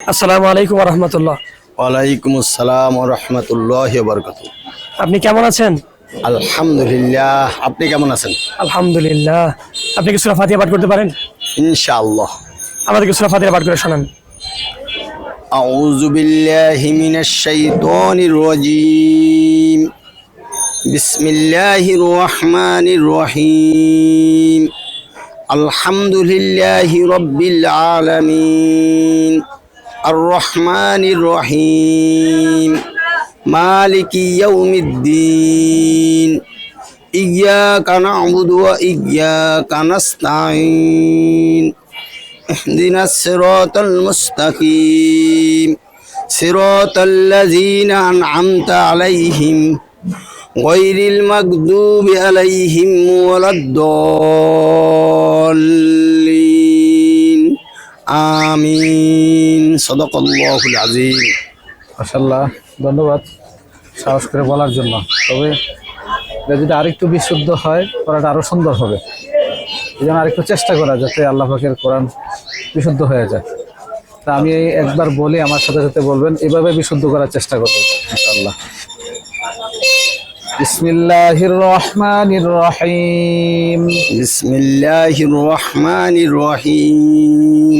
আসসালামু আলাইকুম রহমতুল্লাহ ওয়ালাইকুম আসসালাম রহমতুল্লাহ বরকত আপনি কেমন আছেন আলহামদুলিল্লাহ আপনি কেমন আছেন আলহামদুলিল্লাহ আপনি কি সুরা ফাতিহা পাঠ করতে পারেন ইনশাআল্লাহ আমাদেরকে সুরা ফাতিহা পাঠ করে শোনান أعوذ بالله من الشيطان الرجيم بسم الله الرحمن الرحيم الحمد لله رب العالمين الرحمن الرحيم مالك يوم الدين إياك نعبد وإياك نستعين اهدنا الصراط المستقيم صراط الذين أنعمت عليهم غير المغضوب عليهم ولا الضالين آمين صدق الله العظيم মাসাল্লাহ ধন্যবাদ সাহস করে বলার জন্য তবে এটা যদি আরেকটু বিশুদ্ধ হয় পড়াটা আরো সুন্দর হবে এই জন্য আরেকটু চেষ্টা করা যাতে আল্লাহ পাকের কোরআন বিশুদ্ধ হয়ে যায় তা আমি এই একবার বলি আমার সাথে সাথে বলবেন এভাবে বিশুদ্ধ করার চেষ্টা করবেন ইনশাআল্লাহ বিসমিল্লাহির রহমানির রহিম بسم الله الرحمن الرحيم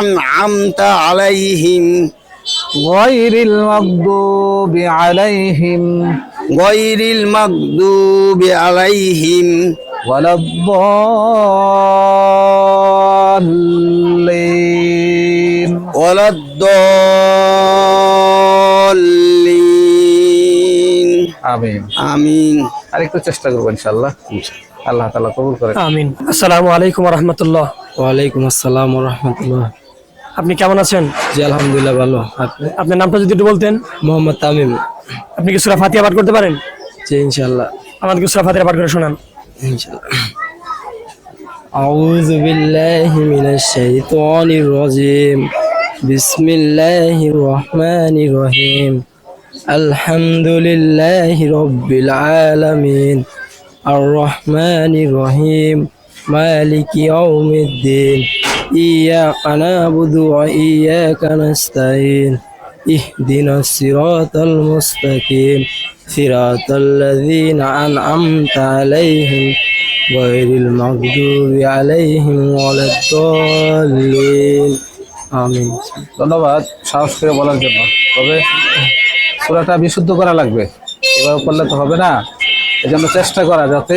أنعمت عليهم غير المغضوب عليهم غير المغضوب عليهم ولا الضالين ولا الضالين আমিন آمين আরেকটু চেষ্টা করবো ইনশাল্লাহ আল্লাহ তালা কবুল করে আমিন আসসালামু আলাইকুম রহমতুল্লাহ ওয়ালাইকুম আসসালাম রহমতুল্লাহ আপনি কেমন আছেন জি আলহামদুলিল্লাহ ভালো আপনি আপনার নামটা যদি একটু বলতেন মোহাম্মদ তামিম আপনি কি সুরা ফাতিহা পাঠ করতে পারেন জি ইনশাল্লাহ আমাদেরকে সুরা ফাতিহা পাঠ করে শোনান ইনশাল্লাহ أعوذ بالله من الشيطان الرجيم بسم الله الرحمن الرحيم الحمد لله رب العالمين الرحمن الرحيم مالك يوم الدين إياك نعبد وإياك نستعين اهدنا الصراط المستقيم صراط الذين أنعمت عليهم غير المغضوب عليهم ولا الضالين آمين ধন্যবাদ সাহস করে বলার জন্য তবে সুরাটা বিশুদ্ধ করা লাগবে এভাবে করলে তো হবে না এই জন্য চেষ্টা করা যাতে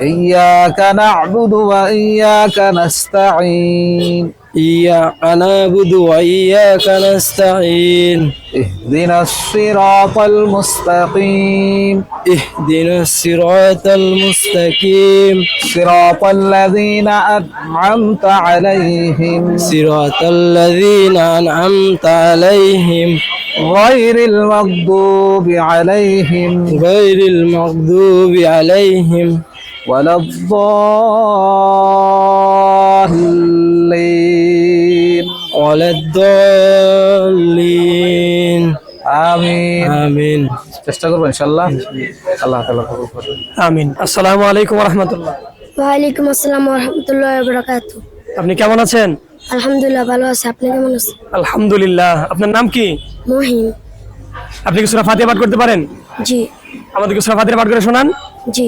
إياك نعبد وإياك نستعين. إياك نعبد وإياك نستعين. اهدنا الصراط المستقيم. اهدنا الصراط المستقيم. صراط الذين أنعمت عليهم. صراط الذين أنعمت عليهم. غير المغضوب عليهم. غير المغضوب عليهم. ولا الضالين ولا الضالين আমিন আমিন চেষ্টা করবো ইনশাল্লাহ আল্লাহ তাআলা কবুল করুন আমিন আসসালামু আলাইকুম রহমতুল্লাহ ওয়ালাইকুম আসসালাম রহমতুল্লাহ বরকাত আপনি কেমন আছেন আলহামদুলিল্লাহ ভালো আছে আপনি কেমন আছেন আলহামদুলিল্লাহ আপনার নাম কি মহিম আপনি কি সুরা ফাতিয়া পাঠ করতে পারেন জি আমাদেরকে সুরা ফাতিয়া পাঠ করে শোনান জি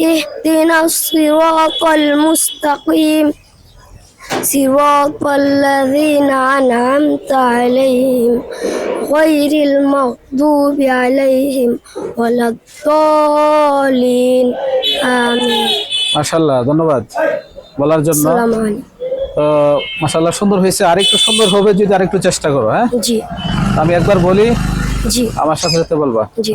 اهدنا الصراط المستقيم صراط الذين أنعمت عليهم غير المغضوب عليهم ولا الضالين آمين মাশাল্লাহ ধন্যবাদ বলার জন্য السلام عليكم তো মাশাল্লাহ সুন্দর হয়েছে আরেকটু সুন্দর হবে যদি আরেকটু চেষ্টা করো হ্যাঁ জি আমি একবার বলি জি আমার সাথে সাথে বলবা জি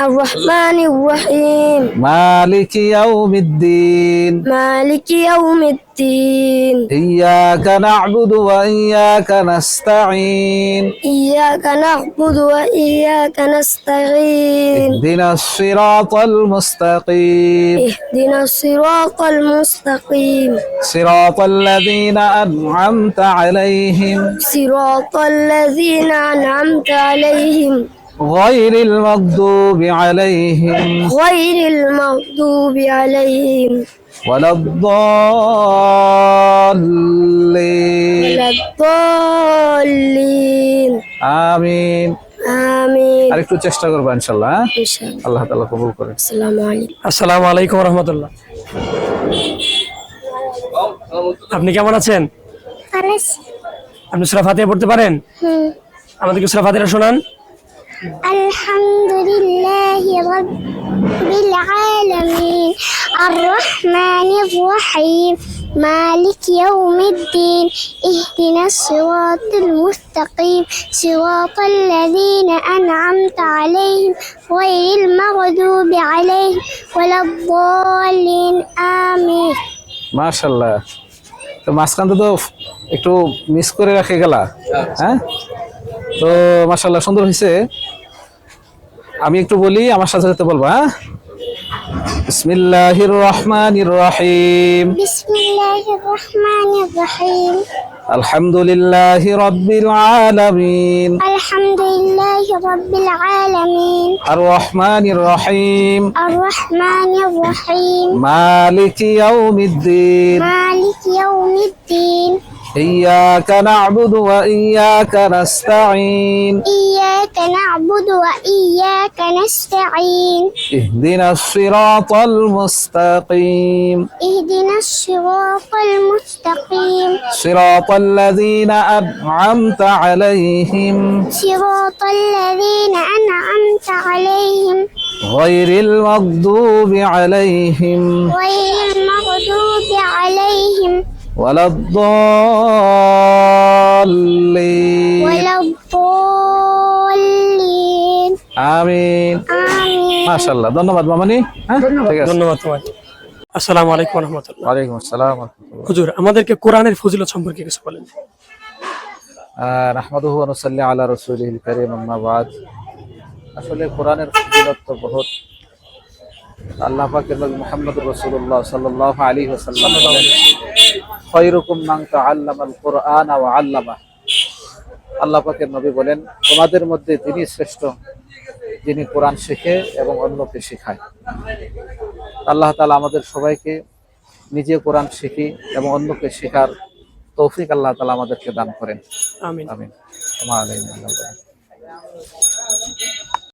الرحمن الرحيم. مالك يوم الدين. مالك يوم الدين. إياك نعبد وإياك نستعين. إياك نعبد وإياك نستعين. اهدنا الصراط المستقيم. اهدنا الصراط المستقيم. صراط الذين أنعمت عليهم. صراط الذين أنعمت عليهم. غير المغضوب عليهم غير المغضوب عليهم ولا الضالين ولا الضالين آمين آمين আর একটু চেষ্টা করবো ইনশাল্লাহ হ্যাঁ? إن شاء الله আল্লাহ তাআলা কবুল করে السلام عليكم আসসালামু আলাইকুম রহমতুল্লাহ আপনি কেমন আছেন আপনি সুরা ফাতিয়া পড়তে পারেন আমাদেরকে সুরা ফাতিহা শোনান الحمد لله رب العالمين الرحمن الرحيم مالك يوم الدين اهدنا الصراط المستقيم صراط الذين أنعمت عليهم غير المغضوب عليهم ولا الضالين آمين মাশাল্লাহ তো মাঝখানটা তো একটু মিস করে রেখে গেলা হ্যাঁ তো মাসাল্লাহ সুন্দর হয়েছে আমি একটু বলি আমার সাথে সাথে বলবা হ্যাঁ? বিসমিল্লাহির রহমানির রহিম। বিসমিল্লাহির রহমানির রহিম। আলহামদুলিল্লাহি রাব্বিল আলামিন। আলহামদুলিল্লাহি রাব্বিল আলামিন। আর রহমানির রহিম। আর রহমানির রহিম। মালিকি ইয়াউমিদ্দিন। মালিকি ইয়াউমিদ্দিন। إياك نعبد وإياك نستعين. إياك نعبد وإياك نستعين. اهدنا الصراط المستقيم. اهدنا الصراط المستقيم. صراط الذين أنعمت عليهم. صراط الذين أنعمت عليهم. غير المغضوب عليهم. غير المغضوب عليهم. ولا الضالين ولا الضالين آمين آمين ما شاء الله ধন্যবাদ মামানি হ্যাঁ ঠিক আছে ধন্যবাদ তোমাকে আসসালামু আলাইকুম রহমতুল্লাহ ওয়ালাইকুম আসসালাম ওয়া রাহমাতুল্লাহ। হুজুর আমাদেরকে কোরআনের ফজিলত সম্পর্কে কিছু বলেন আহ, নাহমাদুহু ওয়া নুসাল্লি আলা রাসূলিহিল কারীম আম্মা বাদ আসলে কোরআনের ফজিলত তো বহুত আল্লাহ পাকের নবী মুহাম্মদুর রাসূলুল্লাহ সাল্লাল্লাহু আলাইহি ওয়াসাল্লাম বলেন খায়রুকুম মান তাআল্লামাল কুরআন ওয়া আল্লামা। আল্লাহ পাকের নবী বলেন তোমাদের মধ্যে তিনি শ্রেষ্ঠ যিনি কোরআন শেখে এবং অন্যকে শেখায়। আল্লাহ তাআলা আমাদের সবাইকে নিজে কোরআন শিখি এবং অন্যকে শেখার তৌফিক আল্লাহ তাআলা আমাদেরকে দান করেন। আমিন। আমিন। আমার।